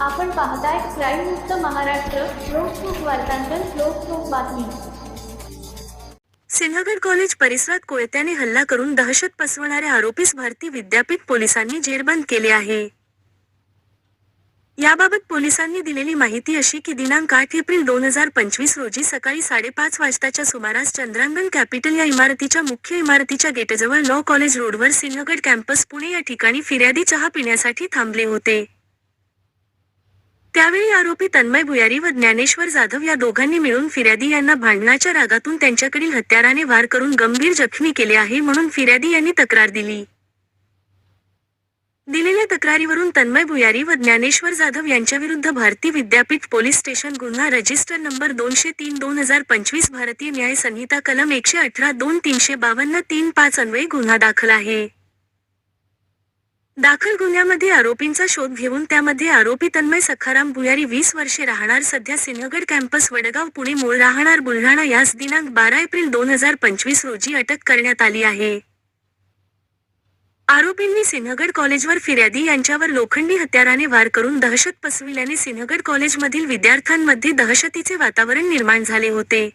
आपण पाहताय क्राईम मुक्त महाराष्ट्र लोकसुख वार्तांकन लोकसुख बातमी. सिंहगड कॉलेज परिसरात कोयत्याने हल्ला करून दहशत पसरवणाऱ्या आरोपीस भारती विद्यापीठ पोलिसांनी जेरबंद केले आहे. याबाबत पोलिसांनी दिलेली माहिती अशी की दिनांक आठ एप्रिल दोन हजार पंचवीस रोजी सकाळी साडेपाच वाजताच्या सुमारास चंद्रांगण कॅपिटल या इमारतीच्या मुख्य इमारतीच्या गेटजवळ लॉ कॉलेज रोडवर सिंहगड कॅम्पस पुणे या ठिकाणी फिर्यादी चहा पिण्यासाठी थांबले होते. त्यावेळी आरोपी तन्मय भुयारी व ज्ञानेश्वर जाधव या दोघांनी मिळून फिर्यादी यांना भांडणाच्या रागातून त्यांच्याकडील हत्याराने वार करून गंभीर जखमी केले आहे म्हणून फिर्यादी यांनी तक्रार दिली. दिलेल्या तक्रारीवरून तन्मय भुयारी व ज्ञानेश्वर जाधव यांच्याविरुद्ध भारती विद्यापीठ पोलीस स्टेशन गुन्हा रजिस्टर नंबर दोनशे तीन दोन हजार पंचवीस भारतीय न्याय संहिता कलम एकशे अठरा दोन तीनशे बावन्न तीन पाच अन्वये गुन्हा दाखल आहे. दाखल गुन्ह्यामध्ये आरोपींचा शोध घेऊन त्यामध्ये आरोपी तन्मय सखाराम भुयारी वीस वर्षे राहणार सध्या सिंहगड कॅम्पस वडगाव पुणे मूळ राहणार बुलढाणा यास दिनांक बारा एप्रिल दोन हजार पंचवीस रोजी अटक करण्यात आली आहे. आरोपींनी सिंहगड कॉलेजवर फिर्यादी यांच्यावर लोखंडी हत्याराने वार करून दहशत पसरविल्याने सिंहगड कॉलेजमधील विद्यार्थ्यांमध्ये दहशतीचे वातावरण निर्माण झाले होते.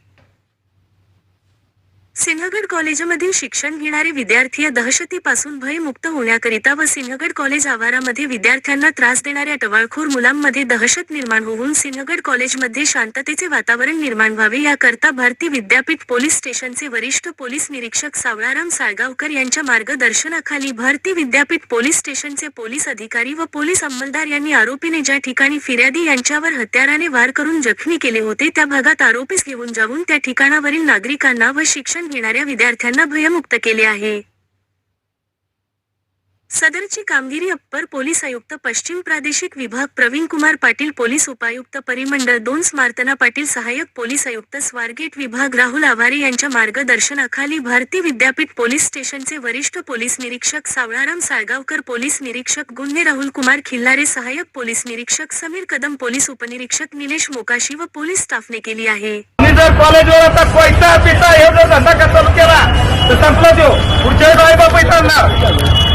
सिंहगड कॉलेजमधील शिक्षण घेणारे विद्यार्थी या दहशतीपासून भयमुक्त होण्याकरिता व सिंहगड कॉलेज आवारामध्ये विद्यार्थ्यांना त्रास देणाऱ्या टवाळखोर मुलांमध्ये दहशत निर्माण होऊन सिंहगड कॉलेजमध्ये शांततेचे वातावरण निर्माण व्हावे याकरता भारती विद्यापीठ पोलीस स्टेशनचे वरिष्ठ पोलीस निरीक्षक सावळाराम साळगावकर यांच्या मार्गदर्शनाखाली भारती विद्यापीठ पोलीस स्टेशनचे पोलीस अधिकारी व पोलीस अंमलदार यांनी आरोपीने ज्या ठिकाणी फिर्यादी यांच्यावर हत्याराने वार करून जखमी केले होते त्या भागात आरोपीस घेऊन जाऊन त्या ठिकाणावरील नागरिकांना व शिक्षण घेणाऱ्या विद्यार्थ्यांना भयमुक्त केले आहे. सदरची कामगिरी अप्पर पोलीस आयुक्त पश्चिम प्रादेशिक विभाग प्रवीण कुमार पाटील पोलीस उपायुक्त परिमंडळ दोन स्मार्तना पाटील सहाय्यक पोलीस आयुक्त स्वारगेट विभाग राहुल आवारे यांच्या मार्गदर्शनाखाली भारती विद्यापीठ पोलीस स्टेशनचे वरिष्ठ पोलीस निरीक्षक सावळाराम साळगावकर पोलीस निरीक्षक गुन्हे राहुल कुमार खिल्लारे सहाय्यक पोलीस निरीक्षक समीर कदम पोलीस उपनिरीक्षक निलेश मोकाशी व पोलीस स्टाफने केली आहे. जर कॉलेजवर आता कोयता पिता हे जर धंदा का केला तर संपला देऊ पुढच्या वेळी आई बाप आणणार